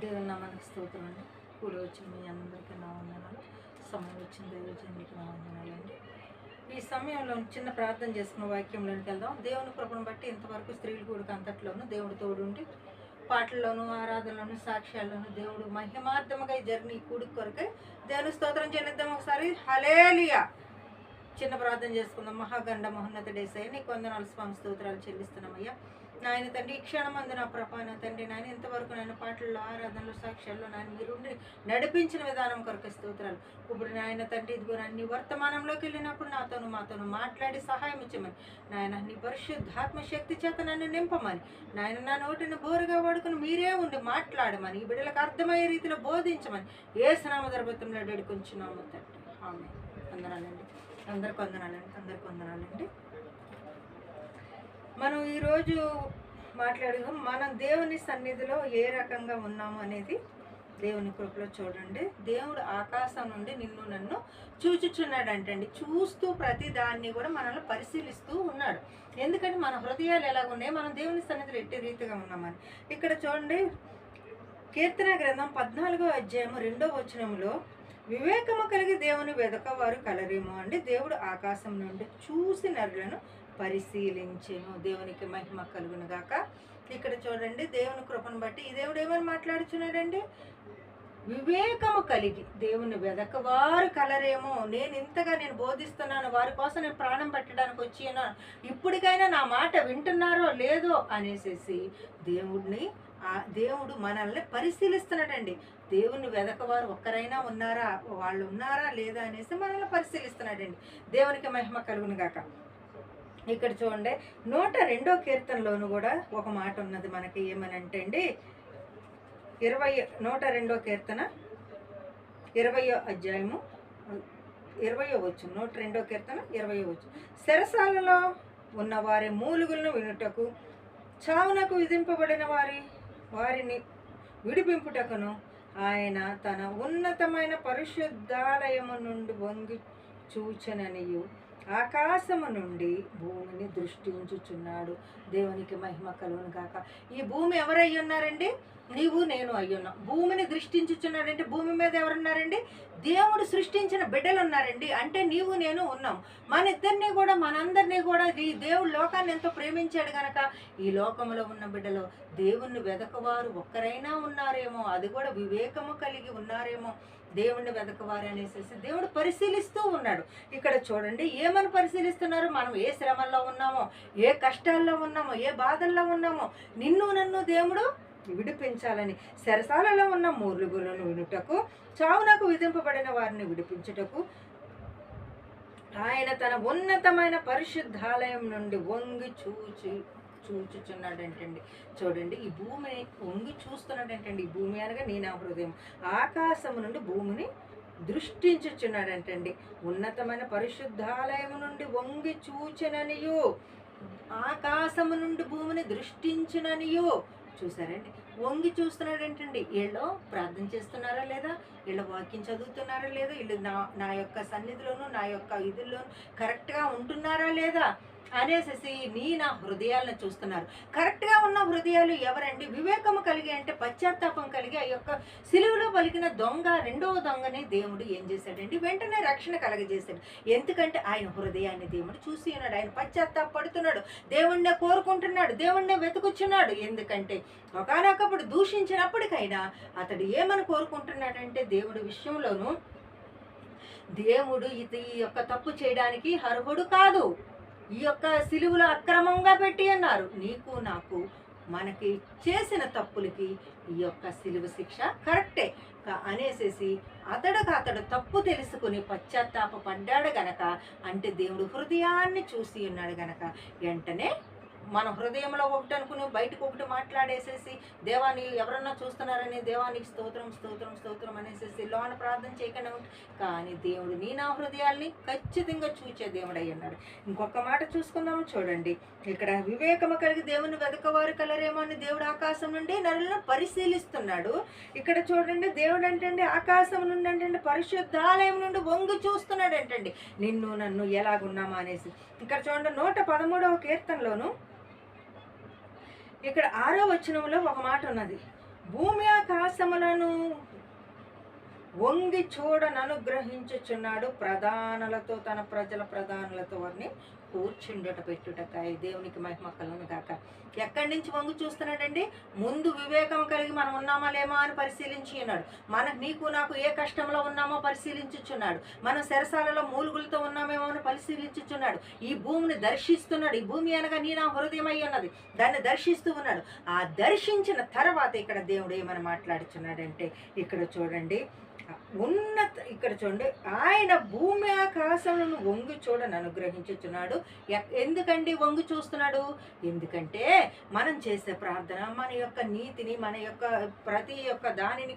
దేవుని నామానికి స్తోత్రం అండి. కూడి వచ్చిన మీ అందరికీ నా వందనాలు. సమయం వచ్చిన దైవజన్నికి నా వందనాలు అండి. ఈ సమయంలో చిన్న ప్రార్థన చేసుకున్న వాక్యంలోనికి వెళ్దాం. దేవుని కృపను బట్టి ఇంతవరకు స్త్రీలు కూడికి అంతట్లోనూ దేవుడు తోడుండి పాటల్లోనూ ఆరాధనలోను సాక్ష్యాల్లోనూ దేవుడు మహిమార్థముగా జర్నీ జరిగిన ఈ కొరకై దేవుని స్తోత్రం చెల్లిద్దాం ఒకసారి. హలేలియా చిన్న ప్రార్థన చేసుకుందాం. మహాగండ మహోన్నత డేసయ్య నీకు వందనాలు స్వామి స్తోత్రాలు చెల్లిస్తున్నామయ్యా. నాయన తండ్రి ఈ క్షణమందు నా ప్రపాన తండ్రి నాయన ఇంతవరకు నాయన పాటల్లో ఆరాధనలు సాక్ష్యాల్లో నాయన మీరు ఉండి నడిపించిన విధానం కొరకు స్తోత్రాలు. ఇప్పుడు నాయన తండ్రి ఇదిగో నీ వర్తమానంలోకి వెళ్ళినప్పుడు నాతోను మాతోను మాట్లాడి సహాయం ఇచ్చమని. నాయన నీ పరిశుద్ధాత్మ శక్తి చేత నన్ను నింపమని. నాయన నా నోటిని బోరుగా వాడుకుని మీరే ఉండి మాట్లాడమని ఈ బిడ్డలకు అర్థమయ్యే రీతిలో బోధించమని ఏ స్నామ దర్భతంలో వేడుకొంచున్నాము తండ్రి. ఆమె వందనాలండి. అందరికి వందనాలండి. అందరికి వందనాలండి. మనం ఈరోజు మాట్లాడుదాం మనం దేవుని సన్నిధిలో ఏ రకంగా ఉన్నాము అనేది దేవుని కృపలో చూడండి. దేవుడు ఆకాశం నుండి నిన్ను నన్ను చూచుచున్నాడు అంటండి చూస్తూ ప్రతి దాన్ని కూడా మనల్ని పరిశీలిస్తూ ఉన్నాడు. ఎందుకంటే మన హృదయాలు ఎలా ఉన్నాయి? మనం దేవుని సన్నిధిలో ఎట్టి రీతిగా ఉన్నామని. ఇక్కడ చూడండి కీర్తన గ్రంథం పద్నాలుగో అధ్యాయము రెండో వచనంలో వివేకము కలిగి దేవుని వెదకవారు కలరేమో అండి. దేవుడు ఆకాశం నుండి చూసి నరులను పరిశీలించెను. దేవునికి మహిమ కలుగును గాక ఇక్కడ చూడండి దేవుని కృపను బట్టి ఈ దేవుడు ఏమని మాట్లాడుచున్నాడండి? వివేకము కలిగి దేవుని వెదకవారు కలరేమో. నేను ఇంతగా నేను బోధిస్తున్నాను వారి కోసం నేను ప్రాణం పెట్టడానికి వచ్చినా? ఇప్పటికైనా నా మాట వింటున్నారో లేదో అనేసేసి దేవుడిని ఆ దేవుడు మనల్ని పరిశీలిస్తున్నాడండి. దేవుని వెదకవారు ఒక్కరైనా ఉన్నారా? వాళ్ళు ఉన్నారా లేదా అనేసి మనల్ని పరిశీలిస్తున్నాడండి. దేవునికి మహిమ కలుగును గాక ఇక్కడ చూడండి నూట రెండో కీర్తనలోను కూడా ఒక మాట ఉన్నది మనకి ఏమనంటే అండి ఇరవై నూట రెండో కీర్తన ఇరవయో అధ్యాయము ఇరవయో వచ్చు నూట రెండో కీర్తన ఇరవయో వచ్చు శరసాలలో ఉన్న వారి మూలుగులను వినుటకు చావునకు విధింపబడిన వారి వారిని విడిపింపుటకును ఆయన తన ఉన్నతమైన పరిశుద్ధాలయము నుండి వంగి చూచననియు. ఆకాశము నుండి భూమిని దృష్టించుచున్నాడు. దేవునికి మహిమ కలుగును కాక ఈ భూమి ఎవరై ఉన్నారండి? నీవు నేను అయ్యున్నా భూమిని దృష్టించుచున్నాడంటే భూమి మీద ఎవరున్నారండి? దేవుడు సృష్టించిన బిడ్డలు ఉన్నారండి. అంటే నీవు నేను ఉన్నాం. మన ఇద్దరిని కూడా మనందరినీ కూడా ఈ దేవుడు లోకాన్ని ఎంతో ప్రేమించాడు గనక ఈ లోకంలో ఉన్న బిడ్డలు దేవుణ్ణి వెదకవారు ఒక్కరైనా ఉన్నారేమో. అది కూడా వివేకము కలిగి ఉన్నారేమో. దేవుణ్ణి వెతకవారు అనేసి దేవుడు పరిశీలిస్తూ ఉన్నాడు. ఇక్కడ చూడండి ఏమని పరిశీలిస్తున్నారు? మనం ఏ శ్రమల్లో ఉన్నామో ఏ కష్టాల్లో ఉన్నామో ఏ బాధల్లో ఉన్నామో నిన్ను నన్ను దేవుడు విడిపించాలని సరసాలలో ఉన్న మూలుగులను వినుటకు చావునకు విధింపబడిన వారిని విడిపించుటకు ఆయన తన ఉన్నతమైన పరిశుద్ధాలయం నుండి వంగి చూచి చూచుచున్నాడంటండి చూడండి ఈ భూమిని వంగి చూస్తున్నాడంటండి. ఈ భూమి అనగా నేను నా హృదయం. ఆకాశము నుండి భూమిని దృష్టించుచున్నాడంటండి. ఉన్నతమైన పరిశుద్ధాలయము నుండి వంగి చూచిననియో. ఆకాశము నుండి భూమిని దృష్టించిననియో. చూసారండి వంగి చూస్తున్నాడు ఏంటండి వీళ్ళు ప్రార్థన చేస్తున్నారా లేదా? వీళ్ళు వాక్యం చదువుతున్నారా లేదా? వీళ్ళు నా నా యొక్క సన్నిధిలోను నా యొక్క ఇదిలోను కరెక్ట్గా ఉంటున్నారా లేదా? అనేసి నీ నా హృదయాలను చూస్తున్నారు. కరెక్ట్గా ఉన్న హృదయాలు ఎవరండి? వివేకము కలిగి అంటే పశ్చాత్తాపం కలిగి ఆ యొక్క సిలువులో పలికిన దొంగ రెండవ దొంగని దేవుడు ఏం చేశాడండి? వెంటనే రక్షణ కలగజేశాడు. ఎందుకంటే ఆయన హృదయాన్ని దేవుడు చూసి ఉన్నాడు. ఆయన పశ్చాత్తాపడుతున్నాడు. దేవుణ్ణే కోరుకుంటున్నాడు. దేవుణ్ణే వెతుకుచున్నాడు. ఎందుకంటే అప్పుడు దూషించినప్పటికైనా అతడు ఏమని కోరుకుంటున్నాడంటే దేవుడి విషయంలోనూ దేవుడు ఇది ఈ యొక్క తప్పు చేయడానికి అర్హుడు కాదు. ఈ యొక్క సిలువులు అక్రమంగా పెట్టి అన్నారు. నీకు నాకు మనకి చేసిన తప్పులకి ఈ యొక్క సిలువ శిక్ష కరెక్టే. అనేసేసి అతడుకు అతడు తప్పు తెలుసుకుని పశ్చాత్తాప పడ్డాడు గనక అంటే దేవుడు హృదయాన్ని చూసి ఉన్నాడు గనక వెంటనే మన హృదయంలో ఒకటి అనుకుని బయటకు ఒకటి మాట్లాడేసేసి దేవాన్ని ఎవరన్నా చూస్తున్నారని దేవానికి స్తోత్రం స్తోత్రం స్తోత్రం అనేసేసి లోన ప్రార్థన చేయకుండా ఉంటుంది కానీ దేవుడు నీ నా హృదయాల్ని ఖచ్చితంగా చూచే దేవుడు అన్నాడు ఇంకొక మాట చూసుకుందాము చూడండి. ఇక్కడ వివేకము కలిగి దేవుని వెదకవారు కలరేమో అని దేవుడు ఆకాశం నుండి నరులను పరిశీలిస్తున్నాడు. ఇక్కడ చూడండి దేవుడు అంటే ఆకాశం నుండి అంటే పరిశుద్ధాలయం నుండి వంగి చూస్తున్నాడు అంటండి నిన్ను నన్ను ఎలాగున్నామా? అనేసి. ఇక్కడ చూడండి నూట పదమూడవ కీర్తనలోను ఇక్కడ ఆరో వచనంలో ఒక మాట ఉన్నది. భూమి ఆకాశములను వంగి చూడను అనుగ్రహించుచున్నాడు ప్రధానులతో తన ప్రజల ప్రధానులతో అని కూర్చుండట పెట్టుటక దేవునికి మహిమ కలను కాక ఎక్కడి నుంచి వంగు చూస్తున్నాడండి? ముందు వివేకం కలిగి మనం ఉన్నామా లేమా అని పరిశీలించి ఉన్నాడు. మన నీకు నాకు ఏ కష్టంలో ఉన్నామో పరిశీలించుచున్నాడు. మనం శరసాలలో మూలుగులతో ఉన్నామేమో అని పరిశీలించుచున్నాడు. ఈ భూమిని దర్శిస్తున్నాడు. ఈ భూమి అనగా నీ నా హృదయమై ఉన్నది. దాన్ని దర్శిస్తూ ఉన్నాడు. ఆ దర్శించిన తర్వాత ఇక్కడ దేవుడు ఏమని మాట్లాడుచున్నాడంటే ఇక్కడ చూడండి. ఉన్నత ఇక్కడ చూడండి. ఆయన భూమి ఆకాశములను వంగి చూడని అనుగ్రహించుచున్నాడు. ఎందుకండి వంగి చూస్తున్నాడు? ఎందుకంటే మనం చేసే ప్రార్థన మన యొక్క నీతిని మన యొక్క ప్రతి యొక్క దానిని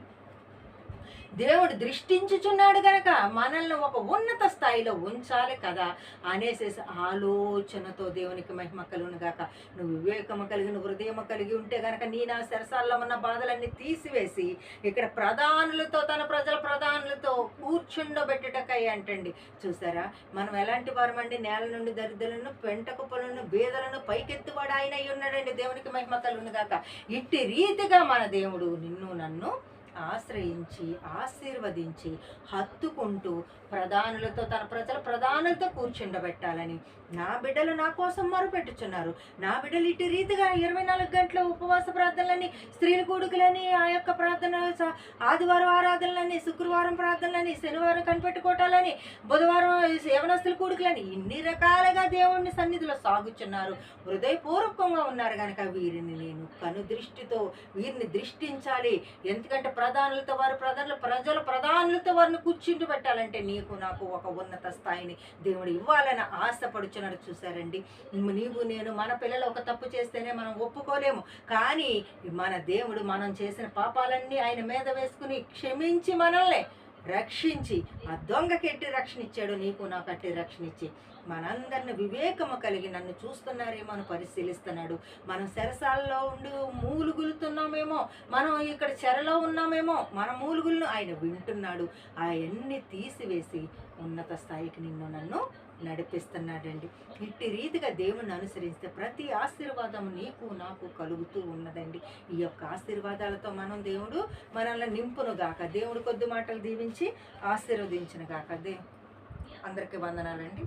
దేవుడు దృష్టించుచున్నాడు గనక మనల్ని ఒక ఉన్నత స్థాయిలో ఉంచాలి కదా అనేసేసి ఆలోచనతో దేవునికి మహిమ కలుగును గాక. నువ్వు వివేకము కలిగిన హృదయము కలిగి ఉంటే గనక నీ నా సరసాల్లో ఉన్న బాధలన్నీ తీసివేసి ఇక్కడ ప్రధానులతో తన ప్రజల ప్రధానులతో కూర్చుండబెట్టుటకై అంటండి. చూసారా? మనం ఎలాంటి వారమండి? నేల నుండి దరిద్రులను పెంట కుప్పలను బీదలను పైకెత్తువాడు ఆయన అయి ఉన్నాడండి. దేవునికి మహిమ కలుగును గాక. ఇట్టి రీతిగా మన దేవుడు నిన్ను నన్ను ఆశ్రయించి ఆశీర్వదించి హత్తుకుంటూ ప్రధానులతో తన ప్రజల ప్రధానులతో కూర్చుండబెట్టాలని. నా బిడ్డలు నా కోసం మొరుపెట్టుచున్నారు. నా బిడ్డలు ఇటు రీతిగా ఇరవై నాలుగు గంటల ఉపవాస ప్రార్థనలని స్త్రీల కూడుకులని ఆ యొక్క ప్రార్థన ఆదివారం ఆరాధనలని శుక్రవారం ప్రార్థనలని శనివారం కనిపెట్టుకోవటాలని బుధవారం యవనస్తుల కూడుకులని ఇన్ని రకాలుగా దేవుడిని సన్నిధిలో సాగుచున్నారు. హృదయపూర్వకంగా ఉన్నారు కనుక వీరిని నేను కను దృష్టితో వీరిని దృష్టించాలి. ఎందుకంటే ప్రధానులతో వారు ప్రజలు ప్రజల ప్రధానులతో వారిని కూర్చుంటూ పెట్టాలంటే నీకు నాకు ఒక ఉన్నత స్థాయిని దేవుడు ఇవ్వాలని ఆశపడుచున్నాడు. చూసారండి నీవు నేను మన పిల్లలు ఒక తప్పు చేస్తేనే మనం ఒప్పుకోలేము. కానీ మన దేవుడు మనం చేసిన పాపాలన్నీ ఆయన మీద వేసుకుని క్షమించి మనల్ని రక్షించి ఆ దొంగకెట్టి రక్షణ ఇచ్చాడు నీకు నాకు అట్టి రక్షణ ఇచ్చి మనందరిని వివేకము కలిగి నన్ను చూస్తున్నారేమో అని పరిశీలిస్తున్నాడు. మనం చెరసాలలో ఉండి మూలుగులుతున్నామేమో మనం ఇక్కడ చెరలో ఉన్నామేమో మన మూలుగులను ఆయన వింటున్నాడు. అవన్నీ తీసివేసి ఉన్నత స్థాయికి నిన్ను నన్ను నడిపిస్తున్నాడండి. ఇట్టి రీతిగా దేవుణ్ణి అనుసరిస్తే ప్రతి ఆశీర్వాదం నీకు నాకు కలుగుతూ ఉన్నదండి. ఈ యొక్క ఆశీర్వాదాలతో మనం దేవుడు మనల్ని నింపును గాక. దేవుడు కొద్ది మాటలు దీవించి ఆశీర్వదించిన గాక. దే అందరికీ వందనాలండి.